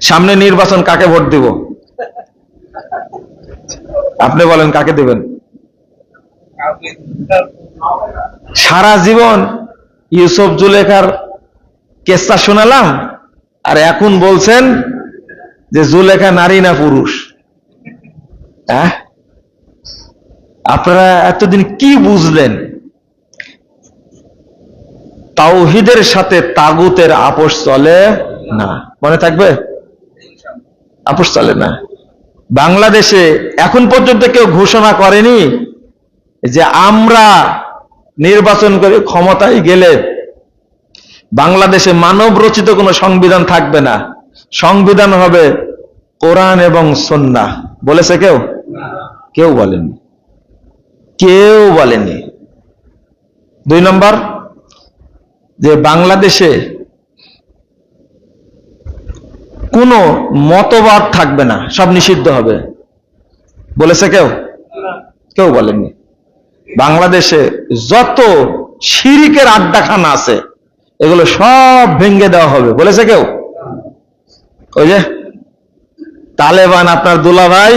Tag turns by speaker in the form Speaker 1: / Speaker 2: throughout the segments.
Speaker 1: সামনে নির্বাচন কাকে ভোট দিব? আপনি বলেন, কাকে দেবেন? সারা জীবন ইউসুফ জুলেখার কেসটা শোনালাম, আর এখন বলছেন যে জুলেখা নারী না পুরুষ? হ্যাঁ? আপনারা এতদিন কি বুঝলেন? তাওহিদের সাথে তাগুতের আপোষ চলে না। মনে থাকবে? আপোষ চলে না। বাংলাদেশে এখন পর্যন্ত কেউ ঘোষণা করেনি যে আমরা নির্বাচন করে ক্ষমতায় গেলে বাংলাদেশে মানব রচিত কোনো সংবিধান থাকবে না। সংবিধান হবে কোরআন এবং সন্না বলেছে কেউ? কেউ বলেনি। কেউ বলেনি। দুই নম্বর, যে বাংলাদেশে কোনো মতবাদ থাকবে না, সব নিষিদ্ধ হবে। বলেছে কেউ? কেউ বলেনি বাংলাদেশে যত শিরিকের আড্ডাখানা আছে, এগুলো সব ভেঙ্গে দেওয়া হবে। বলেছে কেউ? ওই যে তালেবান আপনার দুলা ভাই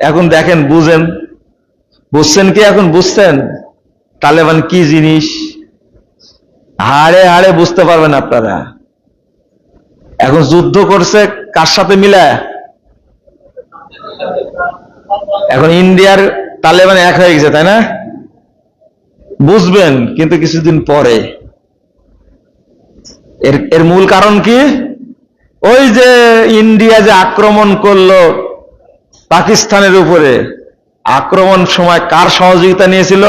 Speaker 1: এখন দেখেন, বুঝেন। বুঝছেন কি এখন? বুঝছেন? তালেবান কি জিনিস? হাড়ে হাড়ে বুঝতে পারবেন আপনারা। এখন যুদ্ধ করছে কার সাথে মিলে? এখন ইন্ডিয়ার তালেবান এক হয়ে গেছে, তাই না? বুঝবেন, কিন্তু কিছুদিন পরে। এর এর মূল কারণ কি? ওই যে ইন্ডিয়া যে আক্রমণ করল পাকিস্তানের উপরে, আক্রমণ সময় কার সহযোগিতা নিয়েছিল?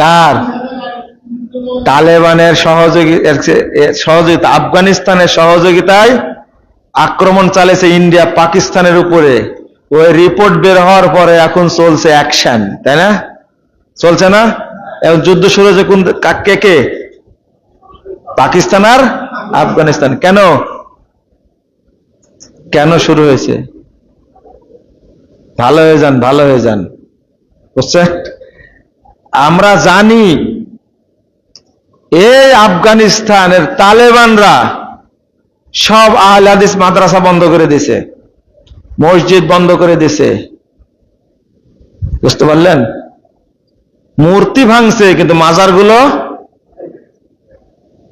Speaker 1: কার? তালেবানের সহযোগী সহযোগিতা, আফগানিস্তানের সহযোগিতায় আক্রমণ চালিয়েছে ইন্ডিয়া পাকিস্তানের উপরে। ওই রিপোর্ট বের হওয়ার পরে এখন চলছে অ্যাকশন তাই না? চলছে না? এখন যুদ্ধ শুরু হয়েছে কোন কে কে পাকিস্তান আর আফগানিস্তান। কেন? কেন শুরু হয়েছে? ভালো হয়ে যান, ভালো হয়ে যান। বুঝছে আমরা জানি এই আফগানিস্তানের তালেবানরা সব আহলে মাদ্রাসা বন্ধ করে দিছে, মসজিদ বন্ধ করে দিছে। বুঝতে পারলেন? মূর্তি ভাঙছে, কিন্তু মাজারগুলো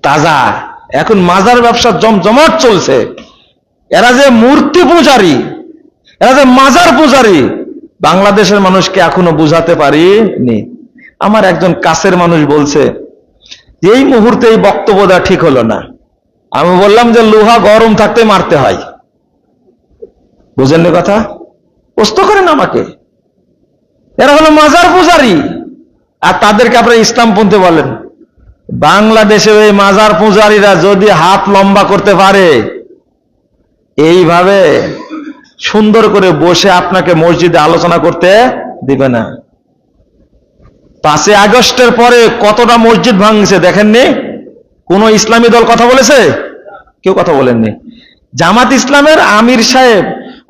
Speaker 1: তাজা। এখন মাজার ব্যবসা জমজমাট চলছে। এরা যে মূর্তি পূজারী, এরা যে মাজার পূজারী, বাংলাদেশের মানুষকে এখনও বুঝাতে পারিনি। আমার একজন কাছের মানুষ বলছে এই মুহূর্তে এই বক্তব্য দেওয়া ঠিক হলো না। আমি বললাম যে লোহা গরম থাকতে মারতে হয়। বুঝেন কথা? প্রশ্ন করেন আমাকে। এরা হলো মাজার পূজারী। আর তাদেরকে আপনারা ইসলামপন্থী বলেন। বাংলাদেশের এই মাজার পূজারীরা যদি হাত লম্বা করতে পারে, এইভাবে সুন্দর করে বসে আপনাকে মসজিদে আলোচনা করতে দিবে না। পাঁচই আগস্টের পরে কতটা মসজিদ ভাঙছে দেখেননি? কোন ইসলামী দল কথা বলেছে? কেউ কথা বলেননি। জামাত ইসলামের আমির সাহেব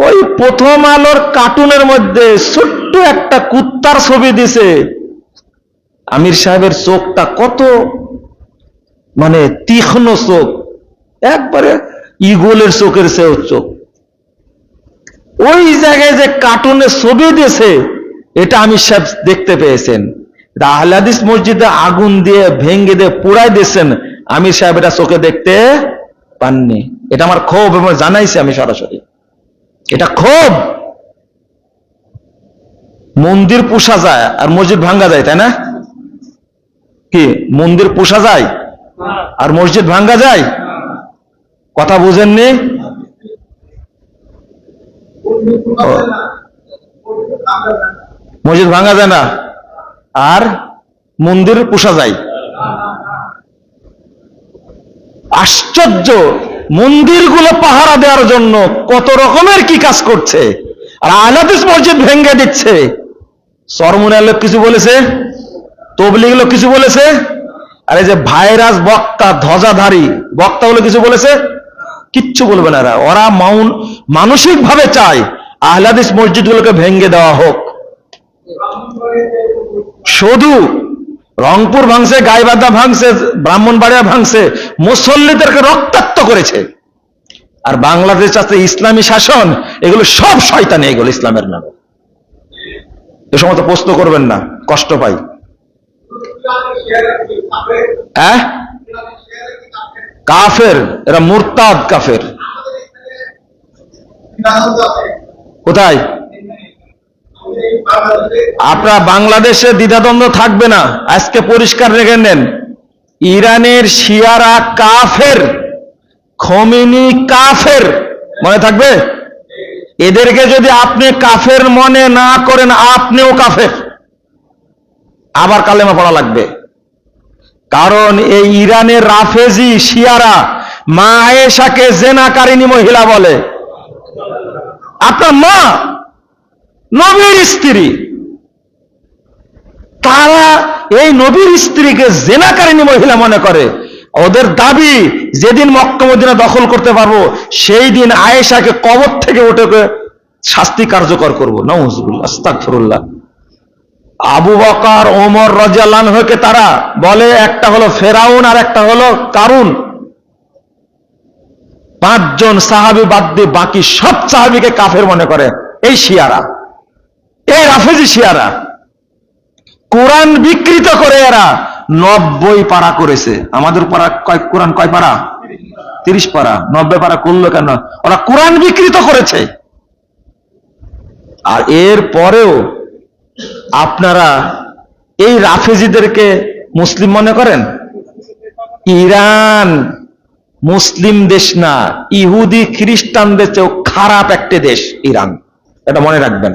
Speaker 1: ওই প্রথম আলোর কার্টুনের মধ্যে ছোট্ট একটা কুত্তার ছবি দিছে। আমির সাহেবের চোখটা কত মানে তীক্ষ্ণ চোখ। একবারে ইগলের চোখের চেয়েও চোখ। ওই জায়গায় যে কার্টুনের ছবি দিয়েছে এটা আমির সাহেব দেখতে পেয়েছেন। আহলাদিস মসজিদে আগুন দিয়ে ভেঙ্গে দিয়ে পুরাই দিয়েছেন। আমির সাহেব এটা চোখে দেখতে পাননি। এটা আমার ক্ষোভ এবং জানাইছি আমি সরাসরি। এটা ক্ষোভ। মন্দির পোষা যায় আর মসজিদ ভাঙ্গা যায়, তাই না? কি? মন্দির পোষা যায় আর মসজিদ ভাঙ্গা যায়? কথা বুঝেননি? মসজিদ ভাঙ্গা যায় না? আর মন্দির পোষা যায়। আশ্চর্য! মন্দিরগুলো পাহারা দেওয়ার জন্য কত রকমের কি কাজ করছে? আর আলাদিস মসজিদ ভেঙ্গে দিচ্ছে। সরমুনাল কিছু বলেছে তবলিগ লোক কিছু বলেছে, আর এই যে ভাইরাস বক্তা, ধ্বজাধারী বক্তা বলে কিছু বলেছে, কিচ্ছু বলবে না ওরা মাউন মানসিক ভাবে চায় আহলাদিস মসজিদগুলোকে ভেঙ্গে দেওয়া হোক। শুধু রংপুর ভাঙছে, গাইবান্ধা ভাঙছে, ব্রাহ্মণবাড়িয়া ভাঙছে, মুসল্লিদেরকে রক্তাক্ত করেছে। আর বাংলাদেশ আছে ইসলামী শাসন, এগুলো সব শয়তানি, এগুলো ইসলামের নামে। এ সমস্ত প্রশ্ন করবেন না, কষ্ট পাই। হ্যাঁ? কাফের, এরা মুরতাদ কাফের। কোথায়? আপনার বাংলাদেশে দ্বিধাদ্বন্দ্ব থাকবে না। আজকে পরিষ্কার রেখে নেন। ইরানের শিয়ারা কাফের, খমিনি কাফের, মনে থাকবে? এদেরকে যদি আপনি কাফের মনে না করেন, আপনিও কাফের। আবার কালেমা পড়া লাগবে। কারণ এই ইরানের রাফেজি শিয়ারা মা আয়েশাকে জেনাকারিনী মহিলা বলে। আপনার মা নবীর স্ত্রী। তারা এই নবীর স্ত্রীকে জেনাকারিনী মহিলা মনে করে। ওদের দাবি, যেদিন মক্কা মদিনা দখল করতে পারব, সেই দিন আয়েশাকে কবর থেকে উঠে শাস্তি কার্যকর করব। আস্তাকফিরুল্লাহ আবু বকার, ওমর রাজিয়াল্লাহকে তারা বলে, একটা হলো ফেরাউন আর একটা হলো কারুন। পাঁচজন সাহাবি বাদ দিয়ে বাকি সব সাহাবিকে কাফের মনে করে। এই শিয়ারা। এই রাফেজি শিয়ারা। কোরআন বিকৃত করে এরা। নব্বই পারা করেছে। আমাদের পারা কয় কোরআন কয় পারা? তিরিশ পারা। নব্বই পারা করল কেন? ওরা কোরআন বিকৃত করেছে। আর এর পরেও আপনারা এই রাফেজিদেরকে মুসলিম মনে করেন? ইরান মুসলিম দেশ না। ইহুদি খ্রিস্টানদের চেয়েও খারাপ একটা দেশ ইরান। এটা মনে রাখবেন।